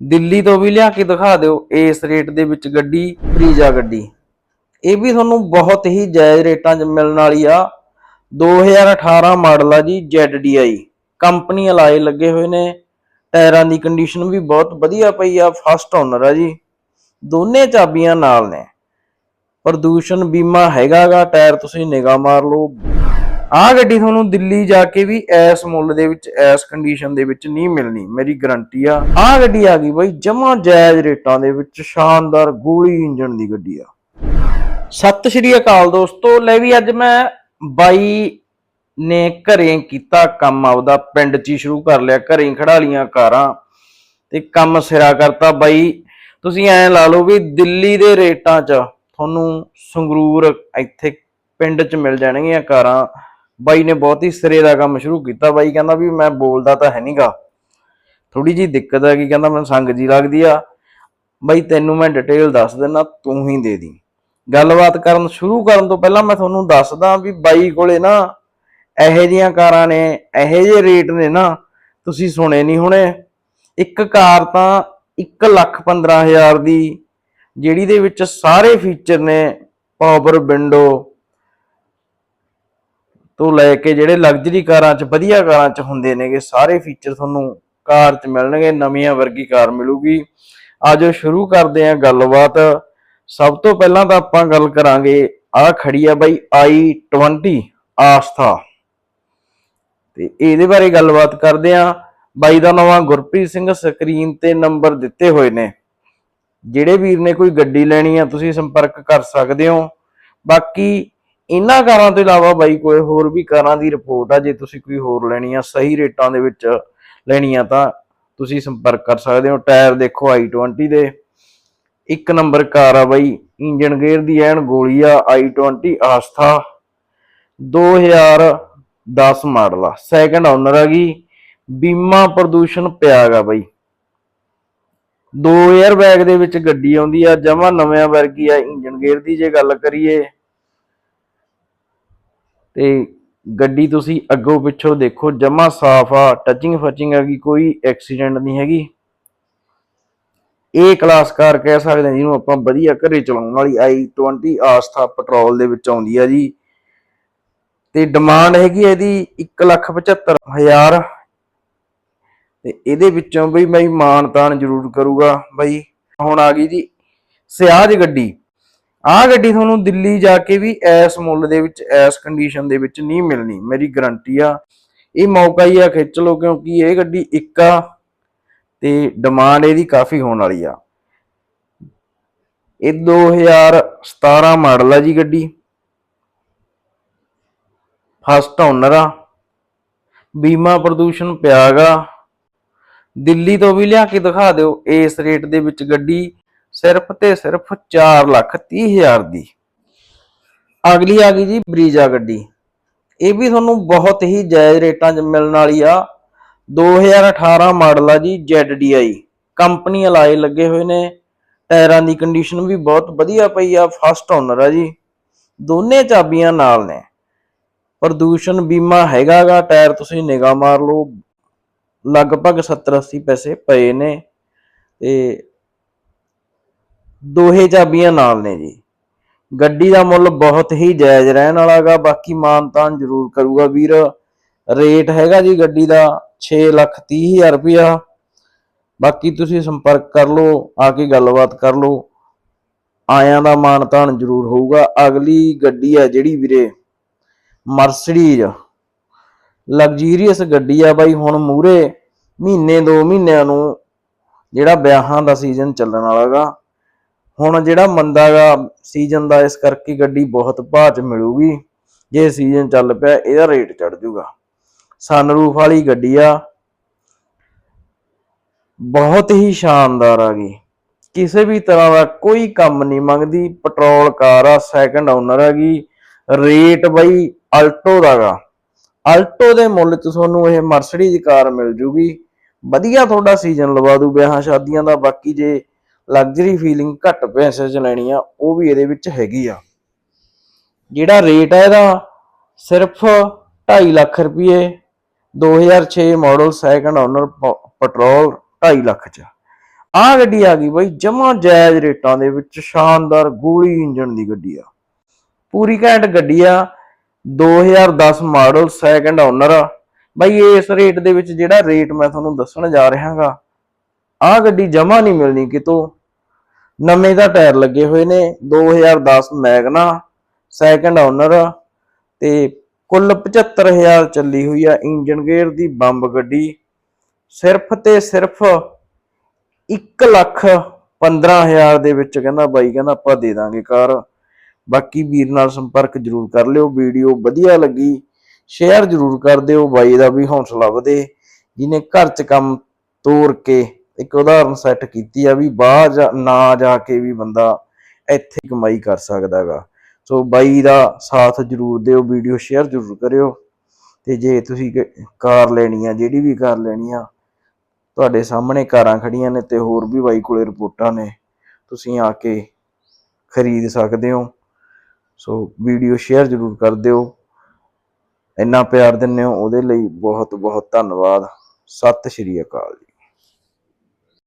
ਦਿੱਲੀ ਤੋਂ ਵੀ ਲਿਆ ਕੇ ਦਿਖਾ ਦਿਓ, ਇਸ ਰੇਟ ਦੇ ਵਿੱਚ ਗੱਡੀ ਬਰੀਜਾ ਗੱਡੀ। ਇਹ ਵੀ ਤੁਹਾਨੂੰ ਬਹੁਤ ਹੀ ਜਾਇਜ਼ ਰੇਟਾਂ 'ਚ ਮਿਲਣ ਵਾਲੀ ਆ। 2018 ਮਾਡਲ ਆ ਜੀ ZDI ਕੰਪਨੀ ਅਲਾਈ ਲੱਗੇ ਹੋਏ ਨੇ। ਟਾਇਰਾਂ ਦੀ ਕੰਡੀਸ਼ਨ ਵੀ ਬਹੁਤ ਵਧੀਆ ਪਈ ਆ ਫਸਟ ਓਨਰ ਆ ਜੀ। ਦੋਨੇ ਚਾਬੀਆਂ ਨਾਲ ਨੇ। ਪ੍ਰਦੂਸ਼ਣ ਬੀਮਾ ਹੈਗਾਗਾ, ਟਾਇਰ ਤੁਸੀਂ ਨਿਗਾਹ ਮਾਰ ਲਓ ਆਹ ਗੱਡੀ ਤੁਹਾਨੂੰ ਦਿੱਲੀ ਜਾ ਕੇ ਵੀ ਐਸ ਮੁੱਲ ਦੇ ਵਿੱਚ, ਐਸ ਕੰਡੀਸ਼ਨ ਦੇ ਵਿੱਚ ਨਹੀਂ ਮਿਲਣੀ, ਮੇਰੀ ਗਾਰੰਟੀ ਆ। ਆਹ ਗੱਡੀ ਆ ਗਈ ਬਾਈ, ਜਮਾ ਜਾਇਜ਼ ਰੇਟਾਂ ਦੇ ਵਿੱਚ ਸ਼ਾਨਦਾਰ ਗੋਲੀ ਇੰਜਨ ਦੀ ਗੱਡੀ ਆ। ਸਤਿ ਸ਼੍ਰੀ ਅਕਾਲ ਦੋਸਤੋ, ਲੈ ਵੀ ਅੱਜ ਮੈਂ ਬਾਈ ਨੇ ਘਰੇ ਕੀਤਾ ਕੰਮ ਆਪਦਾ, ਪਿੰਡ 'ਚ ਹੀ ਸ਼ੁਰੂ ਕਰ ਲਿਆ, ਘਰੇ ਹੀ ਖੜਾ ਲੀਆਂ ਕਾਰਾਂ ਤੇ ਕੰਮ ਸਿਰਾ ਕਰਤਾ ਬਾਈ। ਤੁਸੀਂ ਐਂ ਲਾ ਲਓ ਵੀ ਦਿੱਲੀ ਦੇ ਰੇਟਾਂ 'ਚ ਤੁਹਾਨੂੰ ਸੰਗਰੂਰ ਇੱਥੇ ਪਿੰਡ 'ਚ ਮਿਲ ਜਾਣਗੀਆਂ ਕਾਰਾਂ। ਬਾਈ ਨੇ ਬਹੁਤ ਹੀ ਸਿਰੇ ਦਾ ਕੰਮ ਸ਼ੁਰੂ ਕੀਤਾ ਬਾਈ, ਕਹਿੰਦਾ ਵੀ ਮੈਂ ਬੋਲਦਾ ਤਾਂ ਹੈ ਨਹੀਂਗਾ ਥੋੜੀ ਜੀ ਦਿੱਕਤ ਹੈ ਕਿ ਕਹਿੰਦਾ ਮੈਨੂੰ ਸੰਗ ਜੀ ਲੱਗਦੀ ਆ। ਬਾਈ, ਤੈਨੂੰ ਮੈਂ ਡਿਟੇਲ ਦੱਸ ਦਿੰਦਾ ਤੂੰ ਹੀ ਦੇ ਦੀ। ਗੱਲਬਾਤ ਕਰਨ ਸ਼ੁਰੂ ਕਰਨ ਤੋਂ ਪਹਿਲਾਂ ਮੈਂ ਤੁਹਾਨੂੰ ਦੱਸਦਾ ਵੀ ਬਾਈ ਕੋਲੇ ਨਾ ਇਹੋ ਜੀਆਂ ਕਾਰਾਂ ਨੇ, ਇਹੋ ਜਿਹੇ ਰੇਟ ਨੇ ਨਾ, ਤੁਸੀਂ ਸੁਣੇ ਨਹੀਂ ਹੋਣੇ। ਇੱਕ ਕਾਰ ਤਾਂ 1 ਲੱਖ 15000 ਦੀ, ਜਿਹੜੀ ਦੇ ਵਿੱਚ ਸਾਰੇ ਫੀਚਰ ਨੇ ਪਾਵਰ ਵਿੰਡੋ ਤੋਂ ਲੈ ਕੇ ਜਿਹੜੇ ਲਗਜ਼ਰੀ ਕਾਰਾਂ 'ਚ, ਵਧੀਆ ਕਾਰਾਂ 'ਚ ਹੁੰਦੇ ਨੇਗੇ, ਸਾਰੇ ਫੀਚਰ ਤੁਹਾਨੂੰ ਕਾਰ 'ਚ ਮਿਲਣਗੇ, ਨਵੀਆਂ ਵਰਗੀ ਕਾਰ ਮਿਲੂਗੀ। ਆਜੋ ਸ਼ੁਰੂ ਕਰਦੇ ਹਾਂ ਗੱਲਬਾਤ। ਸਭ ਤੋਂ ਪਹਿਲਾਂ ਤਾਂ ਆਪਾਂ ਗੱਲ ਕਰਾਂਗੇ ਆਹ ਖੜੀ ਆ ਬਾਈ i20 ਆਸਥਾ। ਤੇ ਇਹਦੇ ਬਾਰੇ ਗੱਲਬਾਤ ਕਰਦੇ ਆਂ ਬਾਈ ਦਾ ਨਾਮ ਗੁਰਪ੍ਰੀਤ ਸਿੰਘ, ਸਕਰੀਨ ਤੇ ਨੰਬਰ ਦਿੱਤੇ ਹੋਏ ਨੇ। ਜਿਹੜੇ ਵੀਰ ਨੇ ਕੋਈ ਗੱਡੀ ਲੈਣੀ ਆ, ਤੁਸੀਂ ਸੰਪਰਕ ਕਰ ਸਕਦੇ ਹੋ। ਬਾਕੀ ਇਹਨਾਂ ਕਾਰਾਂ ਤੋਂ ਇਲਾਵਾ ਬਾਈ ਕੋਈ ਹੋਰ ਵੀ ਕਾਰਾਂ ਦੀ ਰਿਪੋਰਟ ਆ, ਜੇ ਤੁਸੀਂ ਕੋਈ ਹੋਰ ਲੈਣੀ ਆ ਸਹੀ ਰੇਟਾਂ ਦੇ ਵਿੱਚ ਲੈਣੀ ਆ ਤਾਂ ਤੁਸੀਂ ਸੰਪਰਕ ਕਰ ਸਕਦੇ ਹੋ। ਟਾਇਰ ਦੇਖੋ i20 ਦੇ। ਇੱਕ ਨੰਬਰ ਕਾਰ ਆ ਬਾਈ ਇੰਜਨ ਗੇਅਰ ਦੀ ਐਨ ਗੋਲੀ ਆ i20 ਆਸਥਾ 2010 ਮਾਡਲ ਆ। ਸੈਕੰਡ ਓਨਰ ਆ ਗਈ, ਬੀਮਾ ਪ੍ਰਦੂਸ਼ਣ ਪਿਆਗਾ ਬਾਈ। 2000 ਬੈਗ ਦੇ ਵਿੱਚ ਗੱਡੀ ਆਉਂਦੀ ਆ, ਜਮਾ ਨਵਿਆਂ ਵਰਗੀ ਆ ਇੰਜਨ ਗੇਅਰ ਦੀ ਜੇ ਗੱਲ ਕਰੀਏ। ਤੇ ਗੱਡੀ ਤੁਸੀਂ ਅੱਗੋਂ ਪਿੱਛੋਂ ਦੇਖੋ, ਜਮਾ ਸਾਫ਼ ਆ ਟੱਚਿੰਗ ਫਚਿੰਗ ਹੈਗੀ ਕੋਈ ਐਕਸੀਡੈਂਟ ਨਹੀਂ ਹੈਗੀ। ਇਹ ਕਲਾਸ ਕਾਰ ਕਹਿ ਸਕਦੇ ਹਾਂ ਜਿਹਨੂੰ ਆਪਾਂ ਵਧੀਆ ਘਰੇ ਚਲਾਉਣ ਵਾਲੀ i20 ਆਸਥਾ ਪੈਟਰੋਲ ਦੇ ਵਿੱਚ ਆਉਂਦੀ ਆ ਜੀ। ਤੇ ਡਿਮਾਂਡ ਹੈਗੀ ਹੈ ਇਹਦੀ 175000 ਤੇ ਇਹਦੇ ਵਿੱਚੋਂ ਬਈ ਮੈਂ ਮਾਨਤਾਨ ਜ਼ਰੂਰ ਕਰੂਗਾ ਬਈ। ਹੁਣ ਆ ਗਈ ਜੀ, ਸਿਆਜ ਗੱਡੀ। ਆਹ ਗੱਡੀ ਤੁਹਾਨੂੰ ਦਿੱਲੀ ਜਾ ਕੇ ਵੀ ਐਸ ਮੁੱਲ ਦੇ ਵਿੱਚ ਐਸ ਕੰਡੀਸ਼ਨ ਦੇ ਵਿੱਚ ਨਹੀਂ ਮਿਲਣੀ। ਮੇਰੀ ਗਾਰੰਟੀ ਆ। ਇਹ ਮੌਕਾ ਹੀ ਆ, ਖਿੱਚ ਲਓ, ਕਿਉਂਕਿ ਇਹ ਗੱਡੀ ਇੱਕ ਆ ਤੇ ਡਿਮਾਂਡ ਇਹਦੀ ਕਾਫੀ ਹੋਣ ਵਾਲੀ ਆ। ਇਹ 2017 ਮਾਡਲ ਆ ਜੀ ਗੱਡੀ। ਫਸਟ ਓਨਰ ਆ। ਬੀਮਾ ਪ੍ਰਦੂਸ਼ਣ ਪਿਆਗਾ ਦਿੱਲੀ ਤੋਂ ਵੀ ਲਿਆ ਕੇ ਦਿਖਾ ਦਿਓ, ਇਸ ਰੇਟ ਦੇ ਵਿੱਚ ਗੱਡੀ। ਸਿਰਫ ਤੇ ਸਿਰਫ 4 ਲੱਖ 30 ਹਜ਼ਾਰ ਦੀ। ਅਗਲੀ ਆ ਗਈ ਜੀ ਬਰੀਜਾ ਗੱਡੀ। ਇਹ ਵੀ ਤੁਹਾਨੂੰ ਬਹੁਤ ਹੀ ਜਾਇਜ਼ ਰੇਟਾਂ 'ਚ ਮਿਲਣ ਵਾਲੀ ਆ। 2018 ਮਾਡਲ ਆ ਜੀ ZDI ਕੰਪਨੀ ਅਲਾਈ ਲੱਗੇ ਹੋਏ ਨੇ। ਟਾਇਰਾਂ ਦੀ ਕੰਡੀਸ਼ਨ ਵੀ ਬਹੁਤ ਵਧੀਆ ਪਈ ਆ ਫਸਟ ਓਨਰ ਆ ਜੀ। ਦੋਨੇ ਚਾਬੀਆਂ ਨਾਲ ਨੇ। ਪ੍ਰਦੂਸ਼ਣ ਬੀਮਾ ਹੈਗਾਗਾ, ਟਾਇਰ ਤੁਸੀਂ ਨਿਗਾਹ ਮਾਰ ਲਓ। ਲਗਭਗ 70 80 ਪੈਸੇ ਪਏ ਨੇ। ਤੇ ਦੋਹੇ ਚਾਬੀਆਂ ਨਾਲ ਨੇ ਜੀ। ਗੱਡੀ ਦਾ ਮੁੱਲ ਬਹੁਤ ਹੀ ਜਾਇਜ਼ ਰਹਿਣ ਵਾਲਾਗਾ, ਬਾਕੀ ਮਾਨਤਾਨ ਜ਼ਰੂਰ ਕਰੂਗਾ ਵੀਰ। ਰੇਟ ਹੈਗਾ ਜੀ ਗੱਡੀ ਦਾ 6 ਲੱਖ 30 ਹਜ਼ਾਰ ਰੁਪਇਆ। ਬਾਕੀ ਤੁਸੀਂ ਸੰਪਰਕ ਕਰ ਲਓ, ਆ ਕੇ ਗੱਲਬਾਤ ਕਰ ਲਓ। ਆਇਆਂ ਦਾ ਮਾਨਤਾਨ ਜ਼ਰੂਰ ਹੋਊਗਾ। ਅਗਲੀ ਗੱਡੀ ਆ ਜਿਹੜੀ ਵੀਰੇ, ਮਰਸੀਡੀਜ਼। ਲਗਜ਼ੀਰੀਅਸ ਗੱਡੀ ਆ ਬਾਈ, ਹੁਣ ਮੂਰੇ ਮਹੀਨੇ ਦੋ ਮਹੀਨਿਆਂ ਨੂੰ ਜਿਹੜਾ ਵਿਆਹਾਂ ਦਾ ਸੀਜ਼ਨ ਚੱਲਣ ਵਾਲਾਗਾ। ਹੁਣ ਜਿਹੜਾ ਮੰਦਾਗਾ ਸੀਜ਼ਨ ਦਾ, ਇਸ ਕਰਕੇ ਗੱਡੀ ਬਹੁਤ ਭਾਅ ਚ ਮਿਲੂਗੀ। ਜੇ ਸੀਜ਼ਨ ਚੱਲ ਪਿਆ, ਇਹਦਾ ਰੇਟ ਚੜ ਜਾਊਗਾ ਸਨਰੂਫ ਵਾਲੀ ਗੱਡੀ ਆ। ਬਹੁਤ ਹੀ ਸ਼ਾਨਦਾਰ ਆ ਗਈ। ਕਿਸੇ ਵੀ ਤਰ੍ਹਾਂ ਦਾ ਕੋਈ ਕੰਮ ਨਹੀਂ ਮੰਗਦੀ। ਪੈਟਰੋਲ ਕਾਰ ਆ ਸੈਕੰਡ ਓਨਰ ਆ ਗਈ। ਰੇਟ ਬਈ ਅਲਟੋ ਦਾਗਾ ਅਲਟੋ ਦੇ ਮੁੱਲ 'ਚ ਤੁਹਾਨੂੰ ਇਹ ਮਰਸੀਡੀਜ਼ ਕਾਰ ਮਿਲ ਜੂਗੀ। ਵਧੀਆ ਤੁਹਾਡਾ ਸੀਜ਼ਨ ਲਵਾ ਦੂ ਵਿਆਹਾਂ ਸ਼ਾਦੀਆਂ ਦਾ। ਬਾਕੀ ਜੇ ਲਗਜ਼ਰੀ ਫੀਲਿੰਗ ਘੱਟ ਪੈਸੇ 'ਚ ਲੈਣੀ ਆ, ਉਹ ਵੀ ਇਹਦੇ ਵਿੱਚ ਹੈਗੀ ਆ। ਜਿਹੜਾ ਰੇਟ ਆ ਇਹਦਾ ਸਿਰਫ 2.5 ਲੱਖ ਰੁਪਏ 2006 model second owner petrol 2.5 lakh 'ਚ। ਆਹ ਗੱਡੀ ਆ ਗਈ ਬਾਈ, ਜਮਾ ਜਾਇਜ਼ ਰੇਟਾਂ ਦੇ ਵਿੱਚ ਸ਼ਾਨਦਾਰ ਗੋਲੀ ਇੰਜਨ ਦੀ ਗੱਡੀ ਆ। ਪੂਰੀ ਘੈਂਟ ਗੱਡੀ ਆ 2010 ਮਾਡਲ ਸੈਕੰਡ ਓਨਰ ਆ। ਬਾਈ, ਇਸ ਰੇਟ ਦੇ ਵਿੱਚ ਜਿਹੜਾ ਰੇਟ ਮੈਂ ਤੁਹਾਨੂੰ ਦੱਸਣ ਜਾ ਰਿਹਾ ਰਿਹਾਗਾ ਆ ਗੱਡੀ ਜਮਾ ਨਹੀਂ ਮਿਲਣੀ ਕਿਤੋਂ। ਨਵੇਂ ਦਾ ਟਾਇਰ ਲੱਗੇ ਹੋਏ ਨੇ 2010 ਮੈਗਨਾ ਸੈਕੰਡ ਓਨਰ ਤੇ ਕੁੱਲ 75000 ਚੱਲੀ ਹੋਈ ਆ ਇੰਜਨ ਗੇਅਰ ਦੀ ਬੰਬ ਗੱਡੀ। ਸਿਰਫ ਤੇ ਸਿਰਫ 1 ਲੱਖ 15000 ਦੇ ਵਿੱਚ ਕਹਿੰਦਾ ਬਾਈ, ਕਹਿੰਦਾ ਆਪਾਂ ਦੇ ਦਾਂਗੇ ਕਾਰ। ਬਾਕੀ ਵੀਰ ਨਾਲ ਸੰਪਰਕ ਜਰੂਰ ਕਰ ਲਿਓ, ਵੀਡੀਓ ਵਧੀਆ ਲੱਗੀ ਸ਼ੇਅਰ ਜਰੂਰ ਕਰ ਦਿਓ, ਬਾਈ ਦਾ ਵੀ ਹੌਸਲਾ ਵਧੇ, ਜਿਹਨੇ ਘਰ 'ਚ ਕੰਮ ਤੋਰ ਕੇ ਇੱਕ ਉਦਾਹਰਨ ਸੈੱਟ ਕੀਤੀ ਆ ਵੀ ਬਾਹਰ ਜਾ- ਨਾ ਜਾ ਕੇ ਵੀ ਬੰਦਾ ਇੱਥੇ ਕਮਾਈ ਕਰ ਸਕਦਾਗਾ ਸੋ ਬਾਈ ਦਾ ਸਾਥ ਜਰੂਰ ਦਿਓ ਵੀਡੀਓ ਸ਼ੇਅਰ ਜਰੂਰ ਕਰਿਓ। ਤੇ ਜੇ ਤੁਸੀਂ ਕਾਰ ਲੈਣੀ ਆ, ਜਿਹੜੀ ਵੀ ਕਾਰ ਲੈਣੀ ਆ, ਤੁਹਾਡੇ ਸਾਹਮਣੇ ਕਾਰਾਂ ਖੜੀਆਂ ਨੇ ਤੇ ਹੋਰ ਵੀ ਬਾਈ ਕੋਲੇ ਰਿਪੋਰਟਾਂ ਨੇ, ਤੁਸੀਂ ਆ ਕੇ ਖਰੀਦ ਸਕਦੇ ਹੋ। ਸੋ ਵੀਡੀਓ ਸ਼ੇਅਰ ਜਰੂਰ ਕਰ ਦਿਓ। ਇੰਨਾ ਪਿਆਰ ਦਿੰਦੇ ਹੋ, ਉਹਦੇ ਲਈ ਬਹੁਤ ਬਹੁਤ ਧੰਨਵਾਦ। ਸਤਿ ਸ਼੍ਰੀ ਅਕਾਲ ਜੀ।